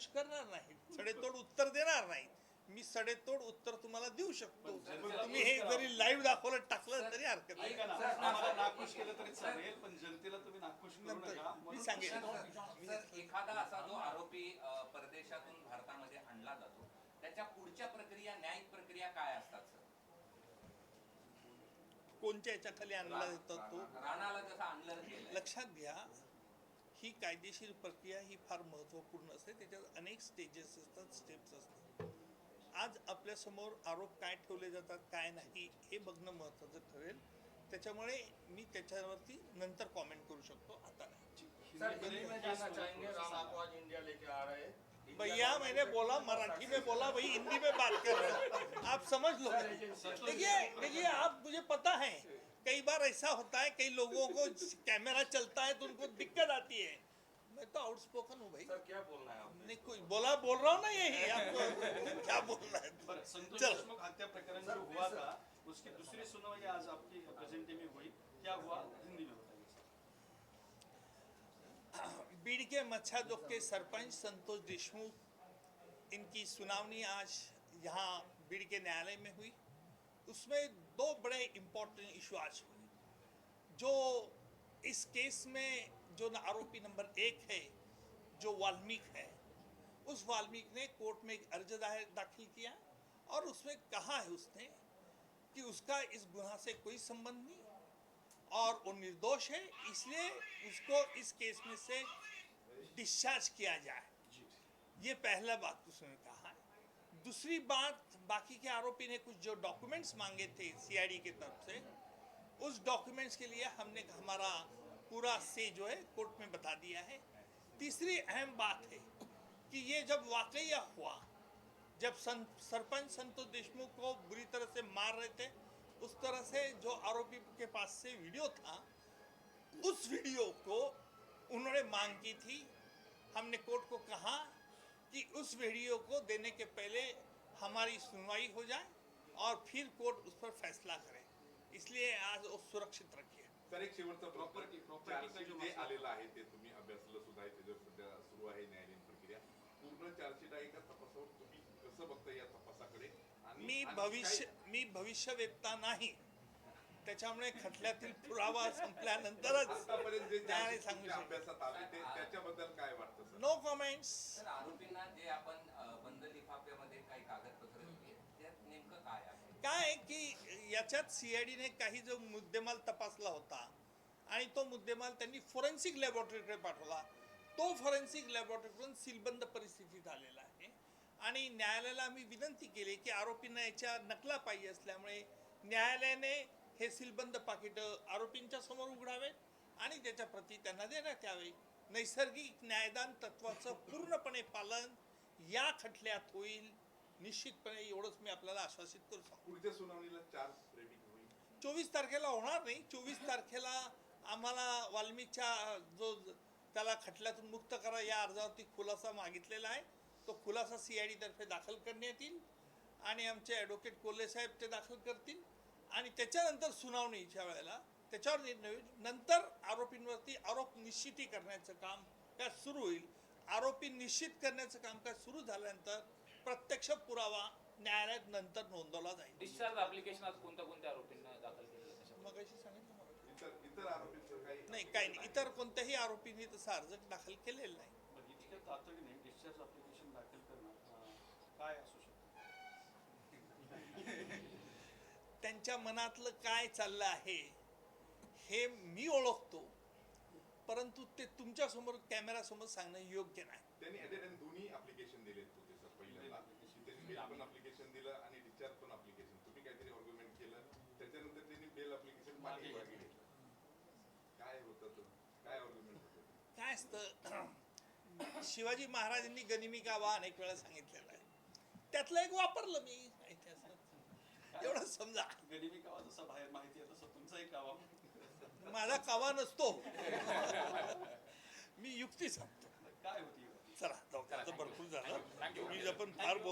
नाखुश करणार नाही सडेतोड उत्तर देणार नाही मी सडेतोड उत्तर तुम्हाला देऊ शकतो. तुम्ही हे जरी लाईव्ह दाखवलं टाकलं तरी हरकत नाही. नाखुश केलं तरी चालेल पण जनतेला तुम्ही नाखुश मी सांगेन. एखादा असा जो आरोपी परदेशातून भारतामध्ये आणला जातो त्याच्या पुढच्या प्रक्रिया न्यायिक प्रक्रिया काय असतात सर? कोणत्या याच्या खाली आणला जातो तो? राणाला जसं आणलं लक्षात घ्या ही कायदेशीर प्रक्रिया ही फार महत्त्वपूर्ण असते. त्याच्यात अनेक स्टेजेस असतात स्टेप्स असतात. आज आपल्यासमोर आरोप काय ठेवले जातात काय नाही हे बघणं महत्त्वाचं ठरेल. त्याच्यामुळे मी त्याच्यावरती नंतर कॉमेंट करू शकतो. आता नाही. सर हिंदी में जानना चाहेंगे राणा को आज इंडिया लेके आ रहे भैया मैंने बोला मराठी में बोला भाई हिंदी में बात कर रहे हो। आप समझ लो। देखिए देखिए आप मुझे पता है कई बार ऐसा होता है कई लोगों को कैमरा चलता है तो उनको दिक्कत आती है। मैं तो आउटस्पोकन हूँ भाई। सर क्या बोलना है आपने? नहीं कोई बोला बोल रहा हूँ ना यही आपको क्या बोलना है? चलो। हत्या प्रकरण जो हुआ था उसकी दूसरी सुनवाई आज आपकी प्रेजेंटी में हुई। क्या हुआ? हिंदी में बताइए बीड़ के मच्छादोक के सरपंच संतोष देशमुख इनकी सुनावनी आज यहाँ बीड़ के न्यायालय में हुई। उसमें दो बड़े इम्पोर्टेंट इशू आज हुए जो इस केस में जो न- आरोपी नंबर एक है जो वाल्मीक है उस वाल्मीक ने कोर्ट में एक अर्ज़ दाखिल किया और उसमें कहा है उसने कि उसका इस गुनाह से कोई संबंध नहीं और वो निर्दोष है इसलिए उसको इस केस में से डिस्चार्ज किया जाए। ये पहला बात उसने कहा। दूसरी बात बाकी के आरोपी ने कुछ जो डॉक्यूमेंट्स मांगे थे सीआईडी की तरफ़ से उस डॉक्यूमेंट्स के लिए हमने हमारा पूरा से जो है कोर्ट में बता दिया है। तीसरी अहम बात है कि ये जब वाकया हुआ जब सं, सरपंच संतोष देशमुख को बुरी तरह से मार रहे थे उस तरह से जो आरोपी के पास से वीडियो था उस वीडियो को उन्होंने मांग की थी। हमने कोर्ट को कहा कि उस वीडियो को देने के पहले हमारी सुनवाई हो जाए और फिर कोर्ट उस पर फैसला करे। इसलिए आज वो सुरक्षित रखिए। तर एक शेवटचा चार्जशीट का जो आलेलं आहे ते तुम्ही अभ्यासलं सुद्धा आहे त्याच्यावर सध्या सुरू आहे न्यायालयीन प्रक्रिया पूर्ण चार्जशीट आहे का तपासावर? तुम्ही कसं बघता या तपासाकडे? आणि मी भविष्य मी भविष्यवेत्ता नाही. त्याच्यामुळे खटल्यातील पुरावा संपल्यानंतरच आतापर्यंत जे न्यायालय सांगू शकतो अभ्यासात आले ते त्याच्याबद्दल सर नो कमेंट्स सर आरोपींना जे आपण बंद लिफाफ्यामध्ये काही कागदपत्र दिली आहेत, त्यात नेमकं काय आहे? काय की याच्यात सीआयडीने काही जो मुद्देमाल तपासला होता आणि तो मुद्देमाल त्यांनी फॉरेन्सिक लॅबोरेटरीकडे पाठवला तो फॉरेन्सिक लॅबोरेटरीकडून सीलबंद परिस्थितीत आलेला आहे. आणि न्यायालयाला आम्ही विनंती केली की आरोपींना याच्या नकला पाहिजे असल्यामुळे न्यायालयाने हे सीलबंद पाकिटं आरोपींच्या समोर उघडावेत आणि त्याच्या प्रती त्यांना देण्यात यावे. नैसर्गिक न्यायदान तत्वाचं पूर्णपणे पालन या खटल्यात होईल. निश्चितपणे एवढंच मी आपल्याला आश्वासित करू शकतो. पुढच्या सुनावणीला फ्रेमिंग होईल. चोवीस तारखेला होणार नाही. चोवीस तारखेला आम्हाला वाल्मिकच्या जो त्याला खटल्यातून मुक्त करा या अर्जावरती खुलासा मागितलेला आहे. तो खुलासा सी आय तर्फे दाखल करण्यात येईल आणि आमचे ॲडव्होकेट कोल्हे साहेब ते दाखल करतील. आणि त्याच्यानंतर सुनावणीच्या वेळेला त्याच्यावर निर्णय होईल. नंतर आरोपींवरती आरोप निश्चिती करण्याचं काम काय सुरू होईल? आरोपी निश्चित करण्याचं कामकाज सुरू झाल्यानंतर प्रत्यक्ष पुरावा न्यायालयात नंतर नोंदवला जाईल. डिस्चार्ज ऍप्लिकेशन आज कोणत्या कोणत्या आरोपींना दाखल केलं मग अशी सांगितलं मला. इतर इतर आरोपींचं काही नाही काही नाही. इतर कोणत्याही आरोपींनी तसा अर्ज दाखल केलेला नाही. पण इतक्या तातडीने डिस्चार्ज अप्लिकेशन दाखल करणं अं, काय असू शकतं? त्यांच्या मनातलं काय चाललं आहे? हे मी ओळखतो परंतु ते तुमच्यासमोर कॅमेरा समोर सांगणं योग्य नाही. त्यांनी ऍट टाइम दोन्ही अप्लिकेशन दिले होते सर पहिल्यांदा. त्यांनी बेल पण अप्लिकेशन दिलं आणि डिस्चार्ज पण अप्लिकेशन तुम्ही काहीतरी ऑर्ग्युमेंट केलं. त्याच्यानंतर त्यांनी बेल अप्लिकेशन मागे मागे घेतलं. काय होतं तो? काय ऑर्ग्युमेंट होतं काय असतं शिवाजी महाराजांनी गनिमी कावा अनेक वेळा सांगितलेलं आहे. त्यातलं एक वापरलं मी. असं एवढं समजा. गरिबी कावा जसा बाहेर माहिती आहे तसं तुमचाही कावा माझा कावा नसतो. मी युक्ती सांगतो. काय होती? चला जाऊ भरपूर झालं. मी आपण फार बोल